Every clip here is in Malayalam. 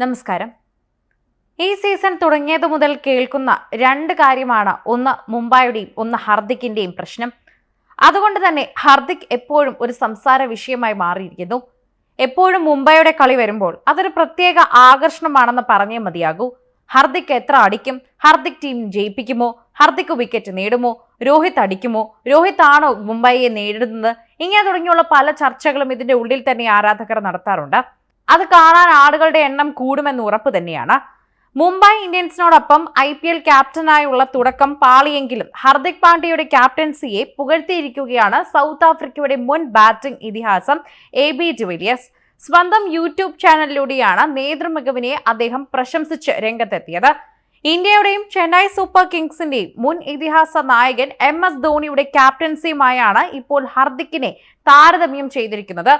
നമസ്കാരം. ഈ സീസൺ തുടങ്ങിയത് മുതൽ കേൾക്കുന്ന രണ്ട് കാര്യമാണ് ഒന്ന് മുംബൈയുടെയും ഒന്ന് ഹർദിക്കിന്റെയും പ്രശ്നം. അതുകൊണ്ട് തന്നെ ഹർദിക് എപ്പോഴും ഒരു സംസാര വിഷയമായി മാറിയിരിക്കുന്നു. എപ്പോഴും മുംബൈയുടെ കളി വരുമ്പോൾ അതൊരു പ്രത്യേക ആകർഷണമാണെന്ന് പറഞ്ഞേ മതിയാകൂ. ഹർദിക് എത്ര അടിക്കും? ഹർദിക് ടീം ജയിപ്പിക്കുമോ? ഹർദിക് വിക്കറ്റ് നേടുമോ? രോഹിത് അടിക്കുമോ? രോഹിത് ആണോ മുംബൈയെ നേരിടുന്നത്? ഇങ്ങനെ തുടങ്ങിയുള്ള പല ചർച്ചകളും ഇതിന്റെ ഉള്ളിൽ തന്നെ ആരാധകർ നടത്താറുണ്ട്. അത് കാണാൻ ആളുകളുടെ എണ്ണം കൂടുമെന്ന് ഉറപ്പ് തന്നെയാണ്. മുംബൈ ഇന്ത്യൻസിനോടൊപ്പം ഐ പി എൽ ക്യാപ്റ്റനായുള്ള തുടക്കം പാളിയെങ്കിലും ഹർദിക് പാണ്ഡ്യയുടെ ക്യാപ്റ്റൻസിയെ പുകഴ്ത്തിയിരിക്കുകയാണ് സൗത്ത് ആഫ്രിക്കയുടെ മുൻ ബാറ്റിംഗ് ഇതിഹാസം എ ബി ഡിവിലിയസ് സ്വന്തം യൂട്യൂബ് ചാനലിലൂടെയാണ് നേതൃമികവിനെ അദ്ദേഹം പ്രശംസിച്ച് രംഗത്തെത്തിയത്. ഇന്ത്യയുടെയും ചെന്നൈ സൂപ്പർ കിങ്സിന്റെയും മുൻ ഇതിഹാസ നായകൻ എം എസ് ധോണിയുടെ ക്യാപ്റ്റൻസിയുമായാണ് ഇപ്പോൾ ഹർദിക്കിനെ താരതമ്യം ചെയ്തിരിക്കുന്നത്.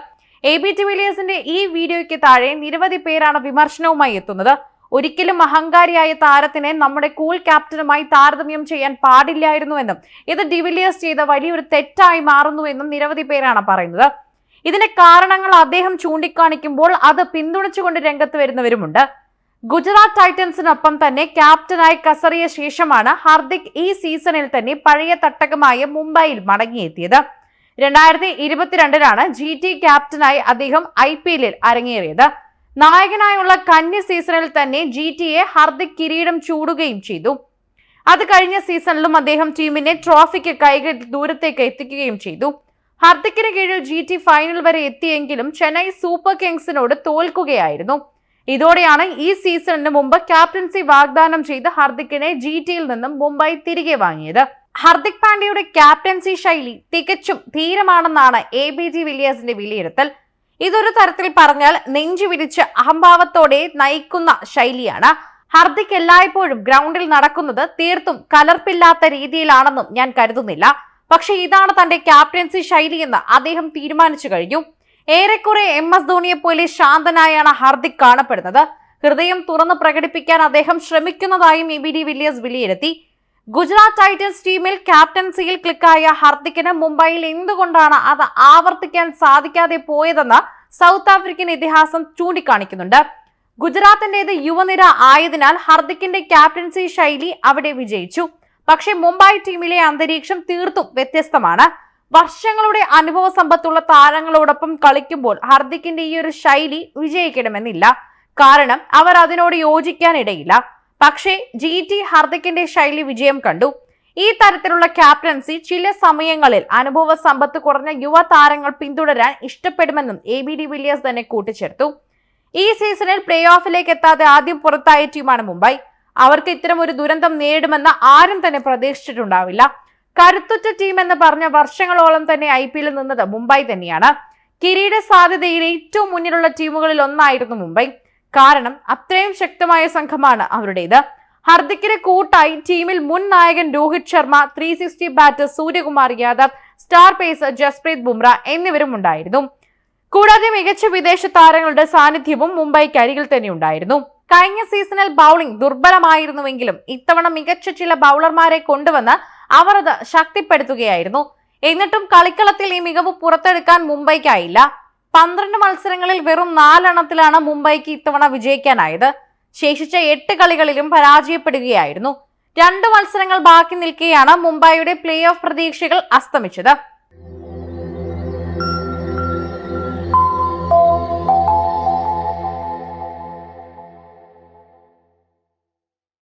എ ബി ടി വിലിയേഴ്സിന്റെ ഈ വീഡിയോയ്ക്ക് താഴെ നിരവധി പേരാണ് വിമർശനവുമായി എത്തുന്നത്. ഒരിക്കലും അഹങ്കാരിയായ താരത്തിനെ നമ്മുടെ കൂൾ ക്യാപ്റ്റനുമായി താരതമ്യം ചെയ്യാൻ പാടില്ലായിരുന്നുവെന്നും ഇത് ഡിവിലിയേഴ്സ് ചെയ്ത വലിയൊരു തെറ്റായി മാറുന്നുവെന്നും നിരവധി പേരാണ് പറയുന്നത്. ഇതിന്റെ കാരണങ്ങൾ അദ്ദേഹം ചൂണ്ടിക്കാണിക്കുമ്പോൾ അത് പിന്തുണച്ചുകൊണ്ട് രംഗത്ത് വരുന്നവരുമുണ്ട്. ഗുജറാത്ത് ടൈറ്റൻസിനൊപ്പം തന്നെ ക്യാപ്റ്റനായി കസറിയ ശേഷമാണ് ഹാർദിക് ഈ സീസണിൽ തന്നെ പഴയ തട്ടകമായ മുംബൈയിൽ മടങ്ങിയെത്തിയത്. രണ്ടായിരത്തി ഇരുപത്തിരണ്ടിലാണ് ജി ടി ക്യാപ്റ്റനായി അദ്ദേഹം ഐ പി എല്ലിൽ അരങ്ങേറിയത്. നായകനായുള്ള കന്യ സീസണിൽ തന്നെ ജി ടിയെ ഹർദിക് കിരീടം ചൂടുകയും ചെയ്തു. അത് കഴിഞ്ഞ സീസണിലും അദ്ദേഹം ടീമിനെ ട്രോഫിക്ക് കൈകൾ ദൂരത്തേക്ക് എത്തിക്കുകയും ചെയ്തു. ഹർദിക്കിന് കീഴിൽ ജി ടി ഫൈനൽ വരെ എത്തിയെങ്കിലും ചെന്നൈ സൂപ്പർ കിങ്സിനോട് തോൽക്കുകയായിരുന്നു. ഇതോടെയാണ് ഈ സീസണിന് മുമ്പ് ക്യാപ്റ്റൻസി വാഗ്ദാനം ചെയ്ത് ഹർദിക്കിനെ ജി ടിയിൽ നിന്നും മുംബൈ തിരികെ വാങ്ങിയത്. ഹർദിക് പാണ്ഡ്യയുടെ ക്യാപ്റ്റൻസി ശൈലി തികച്ചും ധീരമാണെന്നാണ് എ ബി ജി വില്ലിയേഴ്സിന്റെ വിലയിരുത്തൽ. ഇതൊരു തരത്തിൽ പറഞ്ഞാൽ നെഞ്ചു വിരിച്ച് അഹംഭാവത്തോടെ നയിക്കുന്ന ശൈലിയാണ്. ഹർദിക് എല്ലായ്പ്പോഴും ഗ്രൗണ്ടിൽ നടക്കുന്നത് തീർത്തും കലർപ്പില്ലാത്ത രീതിയിലാണെന്നും ഞാൻ കരുതുന്നില്ല. പക്ഷേ ഇതാണ് തന്റെ ക്യാപ്റ്റൻസി ശൈലിയെന്ന് അദ്ദേഹം തീരുമാനിച്ചു കഴിഞ്ഞു. ഏറെക്കുറെ എം എസ് ധോണിയെ പോലെ ശാന്തനായാണ് ഹർദിക് കാണപ്പെടുന്നത്. ഹൃദയം തുറന്ന് പ്രകടിപ്പിക്കാൻ അദ്ദേഹം ശ്രമിക്കുന്നതായും ഇ ബി ഡി വില്ലിയേഴ്സ് വിലയിരുത്തി. ഗുജറാത്ത് ടൈറ്റൻസ് ടീമിൽ ക്യാപ്റ്റൻസിയിൽ ക്ലിക്കായ ഹർദിക്കിന് മുംബൈയിൽ എന്തുകൊണ്ടാണ് അത് ആവർത്തിക്കാൻ സാധിക്കാതെ പോയതെന്ന് സൗത്ത് ആഫ്രിക്കൻ ഇതിഹാസം ചൂണ്ടിക്കാണിക്കുന്നുണ്ട്. ഗുജറാത്തിന്റേത് യുവനിര ആയതിനാൽ ഹർദിക്കിന്റെ ക്യാപ്റ്റൻസി ശൈലി അവിടെ വിജയിച്ചു. പക്ഷേ മുംബൈ ടീമിലെ അന്തരീക്ഷം തീർത്തും വ്യത്യസ്തമാണ്. വർഷങ്ങളുടെ അനുഭവ സമ്പത്തുള്ള താരങ്ങളോടൊപ്പം കളിക്കുമ്പോൾ ഹർദിക്കിന്റെ ഈ ഒരു ശൈലി വിജയിക്കണമെന്നില്ല. കാരണം അവർ അതിനോട് യോജിക്കാനിടയില്ല. പക്ഷേ ജി ടി ഹർദിക്കിന്റെ ശൈലി വിജയം കണ്ടു. ഈ തരത്തിലുള്ള ക്യാപ്റ്റൻസി ചില സമയങ്ങളിൽ അനുഭവ സമ്പത്ത് കുറഞ്ഞ യുവ താരങ്ങൾ പിന്തുടരാൻ ഇഷ്ടപ്പെടുമെന്നും എ ബി ഡി വില്ലിയേഴ്സ് തന്നെ കൂട്ടിച്ചേർത്തു. ഈ സീസണിൽ പ്ലേ ഓഫിലേക്ക് എത്താതെ ആദ്യം പുറത്തായ ടീമാണ് മുംബൈ. അവർക്ക് ഇത്തരം ഒരു ദുരന്തം നേരിടുമെന്ന് ആരും തന്നെ പ്രതീക്ഷിച്ചിട്ടുണ്ടാവില്ല. കരുത്തുറ്റ ടീം എന്ന് പറഞ്ഞ വർഷങ്ങളോളം തന്നെ ഐ പി എല്ലിൽ നിന്നത് മുംബൈ തന്നെയാണ്. കിരീട സാധ്യതയിൽ ഏറ്റവും മുന്നിലുള്ള ടീമുകളിൽ ഒന്നായിരുന്നു മുംബൈ. കാരണം അത്രയും ശക്തമായ സംഘമാണ് അവരുടേത്. ഹർദിക്കിന് കൂട്ടായി ടീമിൽ മുൻ നായകൻ Rohit Sharma three sixty batter Suryakumar Yadav star pacer Jasprit Bumrah എന്നിവരും ഉണ്ടായിരുന്നു. കൂടാതെ മികച്ച വിദേശ താരങ്ങളുടെ സാന്നിധ്യവും മുംബൈക്ക് അരികിൽ തന്നെ ഉണ്ടായിരുന്നു. കഴിഞ്ഞ സീസണിൽ ബൗളിംഗ് ദുർബലമായിരുന്നുവെങ്കിലും ഇത്തവണ മികച്ച ചില ബൗളർമാരെ കൊണ്ടുവന്ന് അവർ അത് ശക്തിപ്പെടുത്തുകയായിരുന്നു. എന്നിട്ടും കളിക്കളത്തിൽ ഈ മികവ് പുറത്തെടുക്കാൻ മുംബൈക്കായില്ല. പന്ത്രണ്ട് മത്സരങ്ങളിൽ വെറും നാലെണ്ണത്തിലാണ് മുംബൈക്ക് ഇത്തവണ വിജയിക്കാനായത്. ശേഷിച്ച എട്ട് കളികളിലും പരാജയപ്പെടുകയായിരുന്നു. രണ്ട് മത്സരങ്ങൾ ബാക്കി നിൽക്കെയാണ് മുംബൈയുടെ പ്ലേ ഓഫ് പ്രതീക്ഷകൾ അസ്തമിച്ചത്.